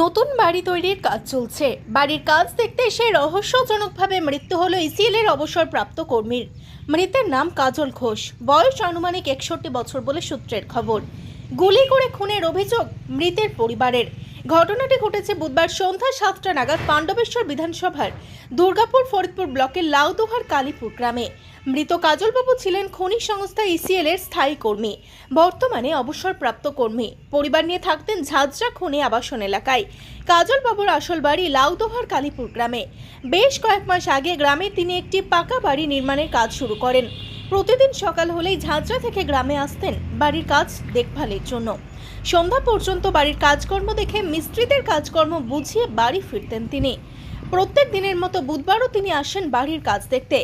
নতুন বাড়ি তৈরির কাজ চলছে। বাড়ির কাজ দেখতে এসে রহস্যজনকভাবে মৃত্যু হল ইসিএল এর অবসরপ্রাপ্ত কর্মীর। মৃতের নাম কাজল ঘোষ। বয়স আনুমানিক একষট্টি বছর বলে সূত্রের খবর। গুলি করে খুনের অভিযোগ মৃতের পরিবারের। ঘটনাটি ঘটেছে বুধবার সন্ধ্যা সাতটা নাগাদ পাণ্ডবেশ্বর বিধানসভার দুর্গাপুর ফরিদপুর ব্লকের লাউদোহার কালীপুর গ্রামে। মৃত কাজলবাবু ছিলেন খনি সংস্থা ইসিএল এর স্থায়ী কর্মী। বর্তমানে অবসরপ্রাপ্ত কর্মী। পরিবার নিয়ে থাকতেন ঝাঁঝরা খনি আবাসন এলাকায়। কাজলবাবুর আসল বাড়ি লাউদোহার কালীপুর গ্রামে। বেশ কয়েক মাস আগে গ্রামে তিনি একটি পাকা বাড়ি নির্মাণের কাজ শুরু করেন। প্রতিদিন সকাল হলেই ঝাঁঝরা থেকে গ্রামে আসতেন বাড়ির কাজ দেখভালের জন্য। সন্ধ্যা পর্যন্ত বাড়ির কাজকর্ম দেখে মিস্ত্রিদের কাজকর্ম বুঝিয়ে বাড়ি ফিরতেন তিনি। প্রত্যেক দিনের মতো বুধবারও তিনি আসেন বাড়ির কাজ দেখতে।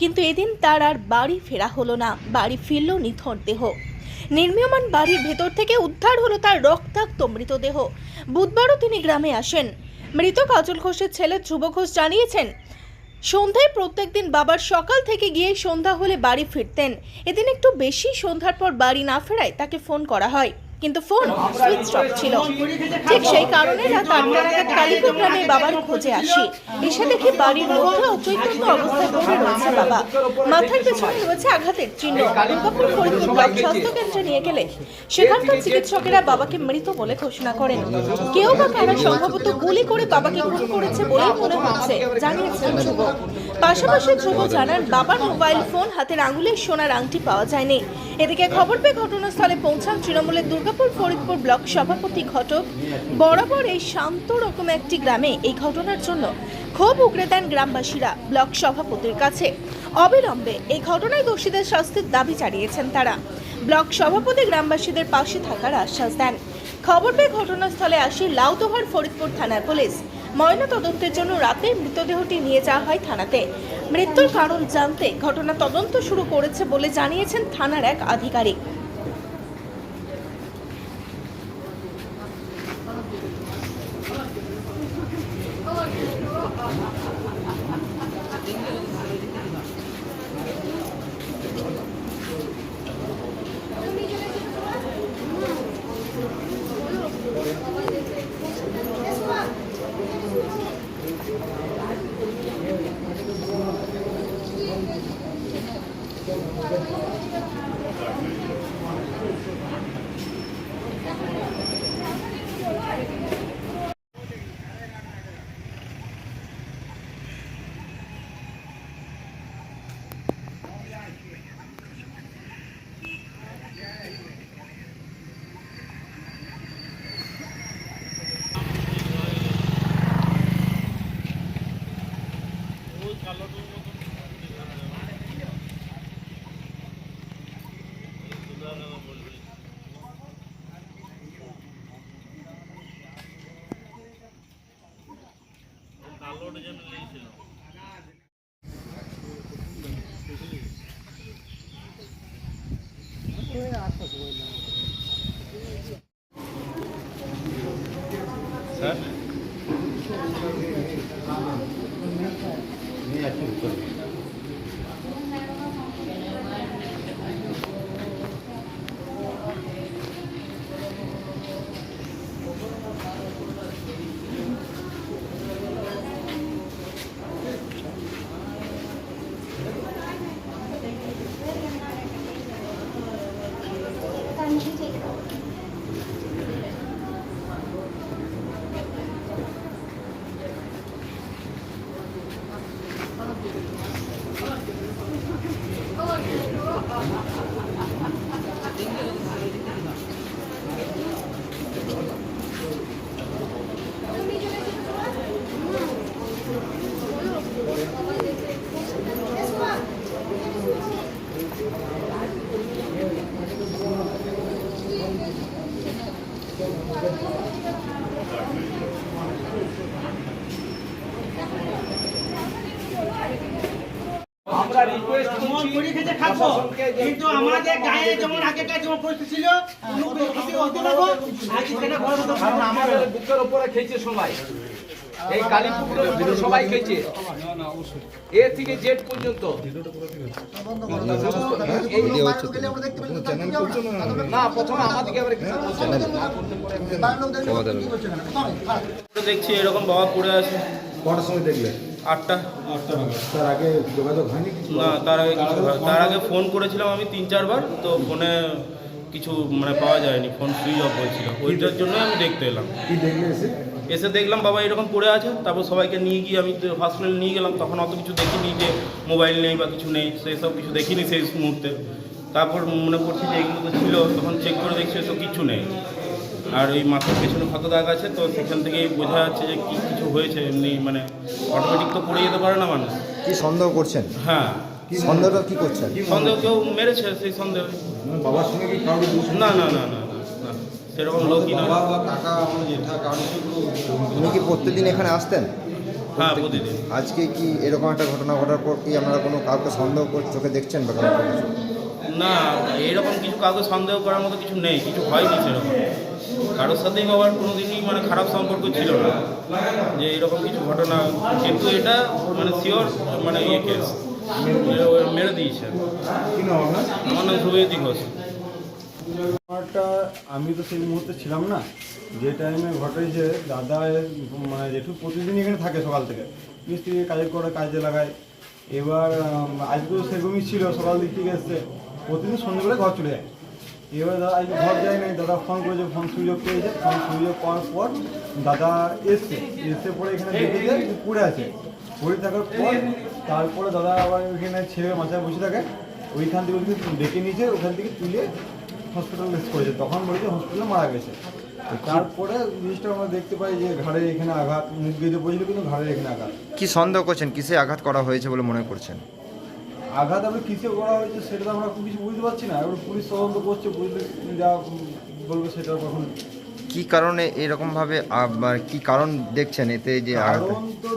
কিন্তু এদিন তার আর বাড়ি ফেরা হলো না, বাড়ি ফিরল নিথর দেহ। নির্মীয়মান বাড়ির ভেতর থেকে উদ্ধার হলো তার রক্তাক্ত মৃতদেহ বুধবারও তিনি গ্রামে আসেন। মৃত কাজল ঘোষের ছেলে ধ্রুব ঘোষ জানিয়েছেন সন্ধ্যায় প্রত্যেক দিন বাবার সকাল থেকে গিয়ে সন্ধ্যা হলে বাড়ি ফিরতেন। এদিন একটু বেশি সন্ধ্যার পর বাড়ি না ফেরায় তাকে ফোন করা হয়। কিন্তু ফোন, সুইচ অফ ছিল। ঠিক সেই কারণে রাত আটটা নাগাদ কালীপুর গ্রামে বাবার খোঁজে আসি। এসে দেখি বাড়ির মধ্যে অচৈতন্য অবস্থায় পড়ে রয়েছে বাবা। মাথার পেছনে রয়েছে আঘাতের চিহ্ন। দুর্গাপুর ফরিদপুর ব্লক স্বাস্থ্য কেন্দ্রে নিয়ে গেলে। সেখানকার চিকিৎসকেরা বাবাকে মৃত বলে ঘোষণা করেন। কেউ বা কারা সম্ভবত গুলি করে বাবাকে খুন করেছে বলেই মনে হচ্ছে জানিয়েছেন ধ্রুব। পাশাপাশি ধ্রুব জানান, বাবার মোবাইল ফোন, হাতের আঙুলের সোনার আংটি পাওয়া যায়নি। এদিকে খবর পেয়ে ঘটনাস্থলে পৌঁছান তৃণমূলের দুর্গাপুর ফরিদপুর ব্লক সভাপতি ঘটক। বরাবর এই শান্ত রকম একটি গ্রামে এই ঘটনার জন্য ক্ষোভ উগড়ে দেন গ্রামবাসীরা ব্লক সভাপতির কাছে। অবিলম্বে এই ঘটনায় দোষীদের শাস্তির দাবি জানিয়েছেন তারা। ব্লক সভাপতি গ্রামবাসীদের পাশে থাকার আশ্বাস দেন। খবর পেয়ে ঘটনাস্থলে আসি লাউদোহার ফরিদপুর থানার পুলিশ। ময়না তদন্তের জন্য রাতে মৃতদেহটি নিয়ে যাওয়া হয় থানাতে। মৃত্যুর কারণ জানতে ঘটনা তদন্ত শুরু করেছে বলে জানিয়েছেন থানার এক আধিকারিক। calor all the way down. কিন্তু আমাদের গায়ে যেমন আগেকার যেমন পরিস্থিতি ছিল। আমাদের বুকের উপরে খেয়েছে সবাই। এই কালীপুকুরের উপরে সবাই খেয়েছে। এ থেকে জেড পর্যন্ত। না প্রথমে আমাদেরকে দেখছি এরকম বাবা পড়ে আছে। কটার সময় দেখলে? আটটা? তার আগে যোগাযোগ হয়নি কিছু? না তার আগে কিছু তার আগে ফোন করেছিলাম আমি তিন চারবার তো ফোনে কিছু মানে পাওয়া যায়নি ফোন সুইচ অফ হয়েছিল। ওইটার জন্য আমি দেখতে এলাম। কি দেখলে এসে? এসে দেখলাম বাবা এরকম পড়ে আছে তারপর সবাইকে নিয়ে গিয়ে আমি হসপিটালে নিয়ে গেলাম তখন অত কিছু দেখিনি যে মোবাইল নেই বা কিছু নেই সেই সব কিছু দেখিনি সেই মুহূর্তে। তারপর মনে পড়ছে যে এগুলো তো ছিল তখন চেক করে দেখছি তো কিছু নেই। আর এই মাথার পেছনে ক্ষত দাগ আছে তো সেখান থেকেই বোঝা যাচ্ছে যে কি কিছু হয়েছে এমনি মানে অটোমেটিক তো পড়ে যেতে পারে না মানুষ। কি সন্দেহ করছেন? হ্যাঁ। সন্দেহটা কি করছেন? সন্দেহ কেউ মেরেছে সেই সন্দেহ। মানে বাবার সঙ্গে কি দুশ্মনী না না না না সেরকম লোকই না। উনি কি প্রত্যেকদিন এখানে আসতেন? হ্যাঁ প্রতিদিন। আজকে কি এরকম একটা ঘটনা ঘটার পর কি আপনারা কোনো কাউকে সন্দেহ করে চোখে দেখছেন বা? না এরকম কিছু কাউকে সন্দেহ করার মতো কিছু নেই কিছু হয়নি সেরকম। কারোর সাথেই বাবার কোনো দিনই মানে খারাপ সম্পর্ক ছিল না যে এরকম কিছু ঘটনা কিন্তু এটা মানে শিওর মানে ইয়ে কেস মেরে দিয়েছে। আমার নাম শুভেন্দি ঘোষ। ব্যাপারটা আমি তো সেই মুহূর্তে ছিলাম না যে টাইমে ঘটেছে দাদা মানে জেঠু প্রতিদিন এখানে থাকে সকাল থেকে মিস্ত্রি কাজে করে কাজে লাগায়। এবার আজকেও সেরকমই ছিল সকাল দিক থেকে এসছে। প্রতিদিন সন্ধ্যেবেলা ঘর চলে যায়। এবার দাদা আজকে ঘর যায় নাই, দাদা ফোন করেছে, ফোন অফ পেয়েছে। ফোন সুযোগ পাওয়ার পর দাদা এসছে। এসে পরে এখানে দেখেছে যে পড়ে আছে। পড়ে থাকার পর তারপরে দাদা আবার ওইখানে ছেলে মাথায় বসে থাকে। ওইখান থেকে ডেকে নিয়েছে, ওখান থেকে তুলে হসপিটাল করেছে। তখন বলেছে হসপিটালে মারা গেছে। তারপরে জিনিসটা আমরা দেখতে পাই যে ঘাড়ে এখানে আঘাত, মুখ গেঁজে পড়েছিল কিন্তু ঘাড়ে এখানে আঘাত। কি সন্দেহ করছেন? কিসে আঘাত করা হয়েছে বলে মনে করছেন? আঘাত আমরা কিসে করা হয়েছে সেটা তো আমরা কিছু বুঝতে পারছি না। এবার পুলিশ তদন্ত করছে বুঝলে যা বলবে সেটা তখন কি কারণে এরকম ভাবে আবার কি কারণ দেখছেন এতে যে কারণ তো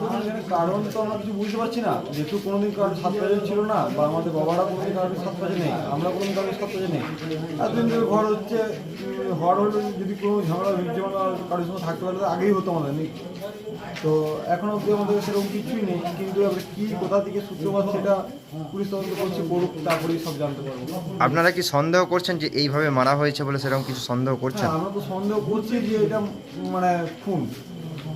কারণ তো আমরা কিছু বুঝতে পারছি না। যেহেতু কোনোদিন কারোর সাত ছিল না বা আমাদের বাবারা কোনোদিন কারোর সাত নেই আমরা কোনোদিন কারোর সাত নেই। এতদিন ধরে ঘর হচ্ছে ঘর হলে যদি কোনো ঝামেলা যেমন কারোর সঙ্গে থাকতে পারলে আগেই হতো আমাদের নেই? তো এখন অবধি আমাদের সেরকম কিছুই নেই কিন্তু এবার কি কোথা থেকে সূত্রপাত সেটা পুলিশ তদন্ত করছে করুক তারপরেই সব জানতে পারব। আপনারা কি সন্দেহ করছেন যে এইভাবে মারা হয়েছে বলে সেরকম কিছু সন্দেহ করছেন? হ্যাঁ আমরা তো সন্দেহ করছি যে এটা মানে খুন।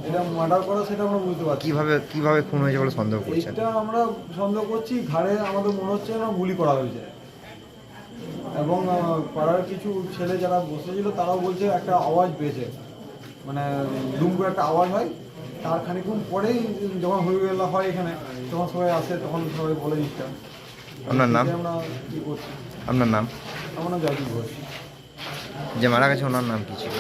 এটা মার্ডার করা সেটা আমরা বুঝতে পারছি কীভাবে কীভাবে খুন হয়েছে বলে সন্দেহ করছেন? এটা আমরা সন্দেহ করছি ঘাড়ে আমাদের মনে হচ্ছে না গুলি করা হয়েছে। এবং পাড়ার কিছু ছেলে যারা বসেছিল তারাও বলছে একটা আওয়াজ পেয়েছে। মানে দুম করে একটা আওয়াজ হয়। তার খানিকক্ষণ পরেই যখন হয়ে গেল হয় এখানে তখন সবাই আসে তখন সবাই বলে দিচ্ছে। আপনার নাম? আমরা কি করছি। আপনার নাম? আমার নাম জয়দীপ ঘোষ। যে মারা গেছে ওনার নাম কি ছিল?